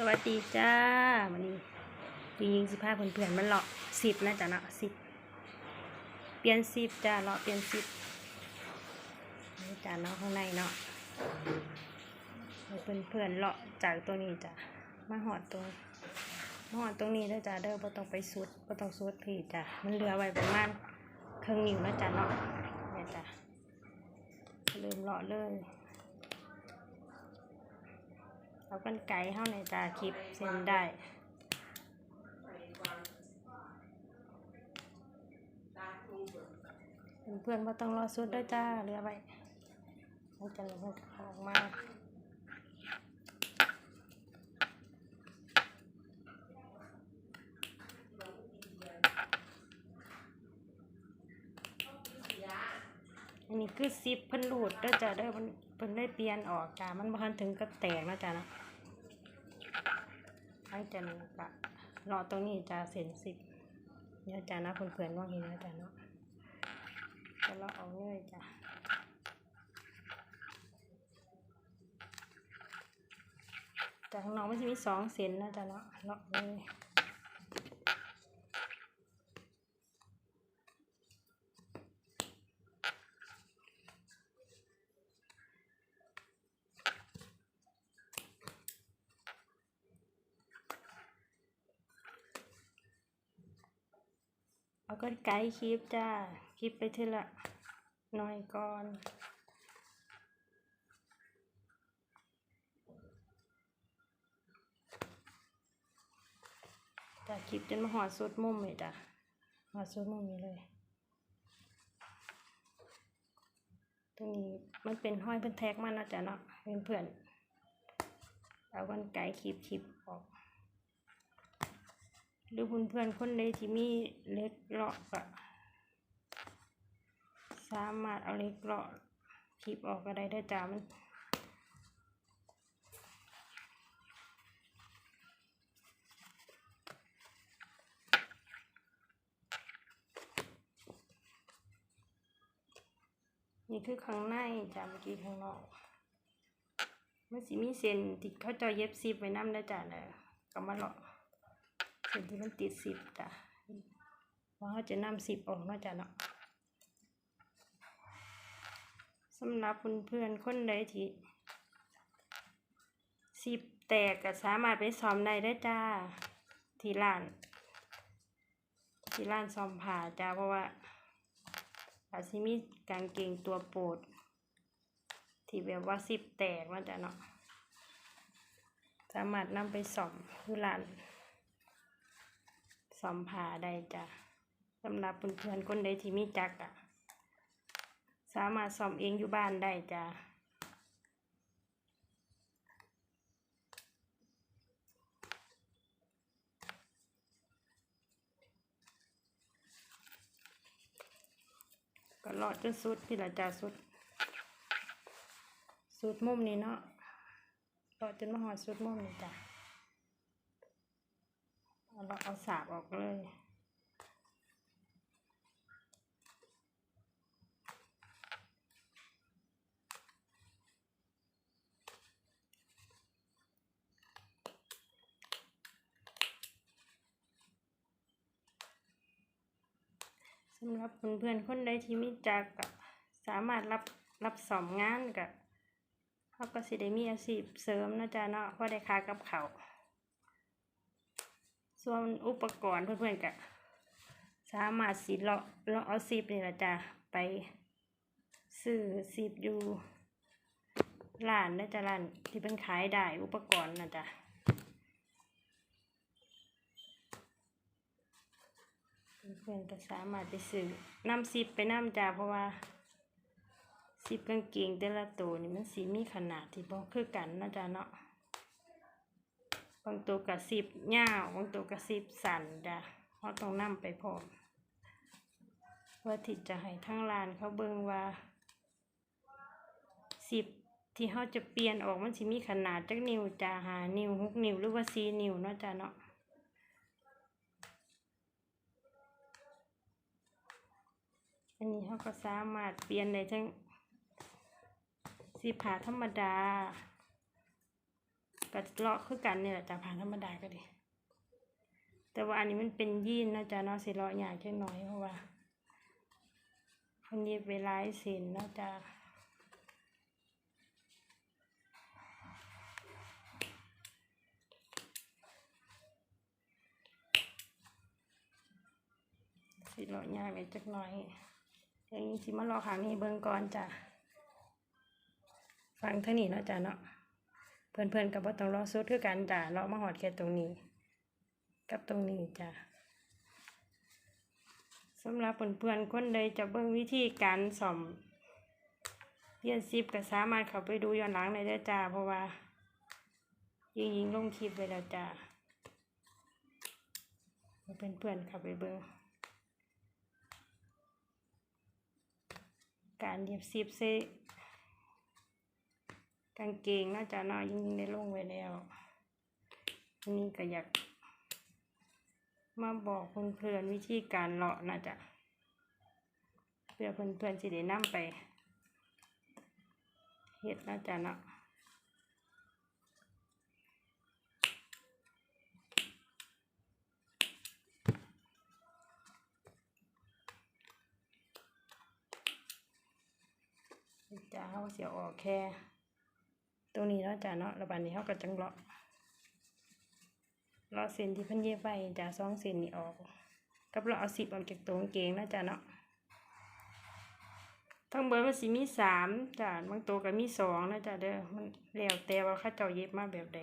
สวัสดีจ้าวันนี้ปียิงสิบห้าเพื่อนๆมันเลาะสิบนะจ๊ะเนาะสิบเปลี่ยนสิบจ้าเลาะเปลี่ยนสิบนี่จ้าเนาะข้างในเนาะให้เพื่อนๆเลาะจากตัวนี้จ้ะมาหอดตรงมาหอดตรงนี้แล้วจ้าเด้อบ่ต้องไปสุดบ่ต้องสุดพี่จ้ะมันเหลือไว้ประมาณครึ่งนิ้วนะจ้ะเนาะเนี่ยจ้ะเริ่มเลาะเลย เอากันไก่เข้าในตาคลิปเส้นได้เพื่อนๆว่าต้องรอสุดด้วยจ้าเรือไว้มันจะลงออกมา อั นนี้คือซิปเพิ่นรูดเด้อจ้าเด้มันเพิ่นได้เปลี่ยนออกจ้ามันบ่ทันถึงกับแตกนะจ้าเนาะหลังจากนั้นก็รอตรงนี้จ้าเส้นสิบเนี่ยจ้านะเพื่อนๆว่าเห็นนะจ้าเนาะจะเลาะเอาเลยจ้าจากข้างนอกมันจะมีสองเส้นนะจ้าเนาะเลาะเลย เอาก็ไกด์คลิปจ้า คลิปไปทีละหน่อยก่อนจ้าคลิปจนมาหอดสุดมุมเลยจ้ะหอดสุดมุมนี้เลย ตรงนี้มันเป็นห้อยเป็นแท็กมันนะจ๊ะเนาะเพื่อนๆเอากันไกด์คลิปคลิปออก หรือเพื่อนๆคนใดที่มีเล็กเลาะก็สามารถเอาเล็กเลาะคลิปออกก็ได้ได้จ้ามันนี่คือข้างในจ้าเมื่อกี้ข้างนอกมันสิมีเส้นที่เข้าจะเย็บซิปไว้น้ำได้จ้าเนอะก็มาเลาะ สิ่งที่มันติดสิบจ้ะว่าเขาจะนำสิบออกเนาจ้ะเนาะสำหรับเพื่อนๆคนใดที่สิบแตกก็สามารถไปซ้อมได้ได้จ้า ที่ร้าน ที่ร้านซ้อมผ่าจ้าเพราะว่าอาจสิมีกางเกงตัวโปรด ที่แบบว่าสิบแตกเนาจ้ะเนาะสามารถนำไปซ้อมที่ร้าน สัมผาได้จ้ะสำหรับเพื่อนๆคนใดที่มีจักรอะสามารถซ่อมเองอยู่บ้านได้จ้ะก็เลาะจนสุดพี่ละจ้าสุด สุดมุมนี้เนาะเลาะจนมาหอดสุดมุมนี้จ้ะ เอาเราเอาสากออกเลยสำหรับเพื่อนๆคนใดที่มีจักรก็สามารถรับรับสอมงานกับเขาก็สิได้มีอาชีพเสริมนะจ๊ะเนาะเพราะได้ค่ากับเขา ส่วนอุปกรณ์เพื่อนๆก็สามารถสิเลาะเลาะเอาซีบนี่ละจ้ะไปซื้อซีบอยู่ร้านนะจ๊ะร้านที่เป็นขายได้อุปกรณ์นะจ๊ะเพื่อนๆก็สามารถไปซื้อนำซีบไปน้ำจ้ะเพราะว่าซีบกางเกงแต่ละตัวนี่มันสีมีขนาดที่บ่คือกันนะจ๊ะเนาะ บางตัวกระสิบยาบางตัวกระสิบสั่นจ้ะเราต้องนำไปพร้อมเพื่อที่จะให้ทั้งร้านเขาเบิ่งว่าสิบที่เขาจะเปลี่ยนออกมันสิมีขนาดจักนิ้วจ้ะหานิ้วหกนิ้วหรือว่าสี่นิ้วเนาะจ้ะเนาะอันนี้เขาก็สามารถเปลี่ยนได้ทั้งสิบผาธรรมดา ก็เลาะคือกันเนี่ยแหละจ้ะผ่านธรรมดาก็ดี แต่ว่าอันนี้มันเป็นยีนนะจ้ะเนาะสิเลาะยากจังหน่อยเพราะว่าคนเย็บเวลายส้นนาะจ้ะสิเลาะยากไปจักหน่อยเดี๋ยวนี้สิมาเลาะขางนี้เบิ่งก่อนจ้ะฟังเท่านี้นะจ้ะเนาะ เพื่อนๆกับว่าต้องรอสุดคือกันจ้ะเลาะมาหอดแค่ตรงนี้ กับตรงนี้จ้ะสำหรับเพื่อนๆคนใดจะเบิ่งวิธีการซ่อมเรียนซิปก็สามารถเข้าไปดูย้อนหลังได้เด้อจ้าเพราะว่า ยิงยิงลงคลิปไว้แล้วจ้าให้เพื่อนๆเข้าไปเบิ่งการเย็บซิปเซ กางเกงน่าจะน่ายิ่งได้ลงไว้แล้วอันนี่ก็อยาก มาบอกเพื่อนๆวิธีการเลาะนะจ๊ะเพื่อเพื่อนๆสิได้นำไปเฮ็ดนะจ๊ะเนาะจ้าเขาเสียออกแค่ ตรงนี้เนาะจ้ะเนาะแล้วบัดนี้เขาก็จังเลาะเลาะเส้นที่เพิ่นเย็บไว้จ้ะสองเส้นนี้ออก กับเราเอาสิบออกจากตัวกางเกงเนาะจ้ะเนาะทั้งเบิดมันสิมีสามจ้ะบางตัวก็มีสองนะจ้ะเด้อมันแล้วแต่ว่าเขาเจ้าเย็บมาแบบใด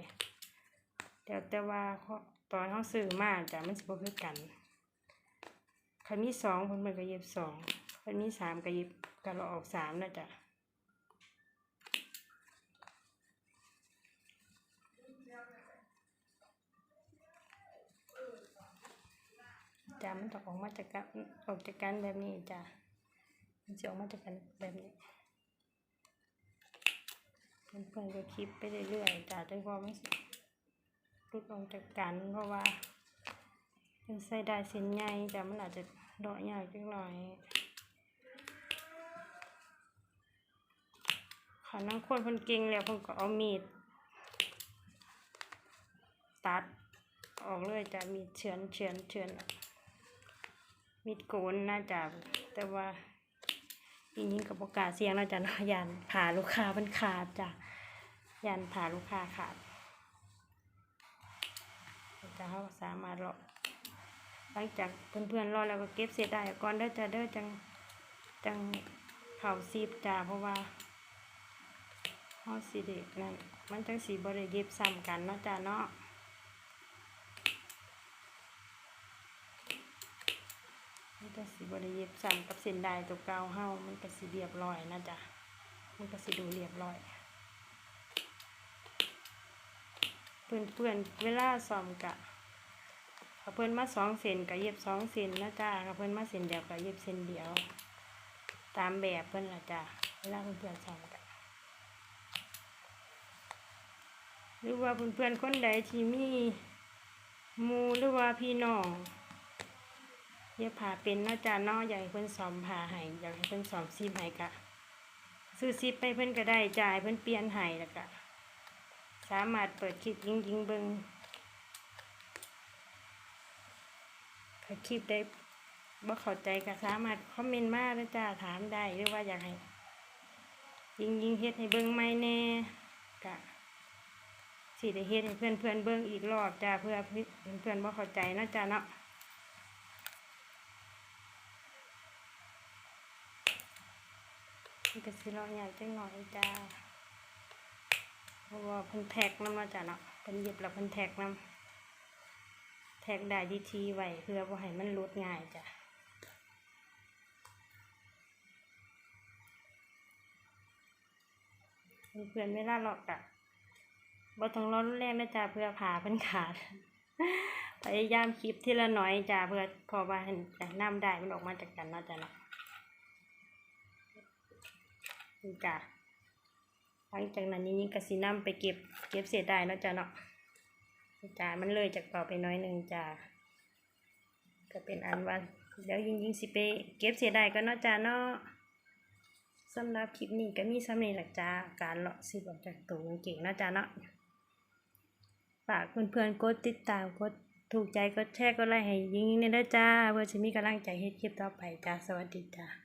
แล้วแต่ว่าตอนเขาซื้อมาจ้ะมันสิบ่คือกันคันมีสองเพิ่นเพิ่นก็เย็บสองคันมีสามก็เย็บก็เราออกสามนะจ้ะ จ้ามันต้ออกมาจากกันออกจากกันแบบนี้จ้ะมันจะออกมาจากกันแบบนี้เพื่อนๆก็คลิปไปเรื่อยๆจ้ะจนกว่ามันรุดออกจากกันเพราะว่าเป็นใส่ได้เส้นใหญ่จ้ะมันอาจจะเดาะยากจังหน่อยขานังคนเพิ่นเก่งแล้วเพิ่นก็เอามีด ตัดออกเลยจ้ะมีดเฉือนเฉือนเฉือนออก มีดโกนน่าจะแต่ว่าอีนี้กับโอกาสเสียงน่าจะเนาะยันผ่าลูกค้ามันขาดจ้ะยันผ่าลูกค้าขาดจะเขาสามารถรอหลังจากเพื่อนๆรอแล้วก็เก็บเสียได้ก่อนเด้อจะเด้อจังจังเข่าซีบจ้าเพราะว่าเขาสีเด็กนั่นมันจังสีบริเย็บซ้ำกันเนาะจ้ะเนาะ มันก็ สิบริเย็บซ้ำกับเส้นได้ตัวเกาเฮามันก็สิเรียบร้อยนะจ๊ะมันก็สิดูเรียบร้อยเพื่อนเพื่อนเวลาซ้อมกะถ้าเพื่อนมาสองเส้นก็เย็บสองเส้นนะจ๊ะถ้าเพื่อนมาเส้นเดียวก็เย็บเส้นเดียว ตามแบบเพื่อนละจ้ะเวลาเพื่อนเพื่อนๆซ้อมกะหรือว่าเพื่อนเพื่อนคนใดที่มีมูหรือว่าพี่น้อง เย็บผ้าเป็นเนาจ้านาะอยากให้เพิ่นสอมผ้าให้อยากให้เพิ่นสอมซีบให้กะ ซื้อซีบไปเพิ่นก็ได้จ่ายเพิ่นเปลี่ยนให้แล้วก็สามารถเปิดคลิปยิงยิงเบิงถ้าคลิปได้บ่เข้าใจก็สามารถคอมเมนต์มาแล้วจ้าถามได้หรือว่าอยากให้ยิงยิงเฮ็ดให้เบิ่งใหม่แน่กะสิได้เฮ็ดให้เพื่อนเพื่อนเบิ่งอีกรอบจ้าเพื่อเพื่อนเพื่อนบ่เข้าใจนาะจ้าเนาะ มันก็สิรอใหญ่จังหน่อยจ้าเพราะว่าเพิ่นแท็กนำมาจ้ะเนาะเพิ่นเย็บแล้วเพิ่นแท็กนำแท็กได้ดีทีไว้เพื่อบ่ให้มันลดง่ายจ้ะเพื่อนๆเวลาเลาะกะบ่ต้องร้อนแรงนะจ้ะเพื่อผ่าเพิ่นขาดพยายามคลิปทีละน้อยจ้ะเพื่อพอว่าเห็นจะนำได้มันออกมาจากกันเนาะจ้ะเนาะ นี่จ้ะหลังจากนั้นนี่ก็สินำไปเก็บเก็บเศษได้เนาะจ้ะเนาะนี่จ้ะมันเลยจากเก่าไปน้อยหนึ่งจ้ะก็เป็นอันว่าเดี๋ยวยิงยิงๆสิไปเก็บเศษได้ก็เนาะจ้ะเนาะสำหรับคลิปนี้ก็มีสำเร็จหลักจ้าการเลาะสิบออกจากตัวกางเก่งเนาะจ้ะเนาะฝากเพื่อนๆกดติดตามกดถูกใจกดแชร์กดไลค์ให้ยิงๆเนี่ยเด้อจ้าเพื่อจะมีกำลังใจเฮ็ดคลิปต่อไปจ้าสวัสดีจ้า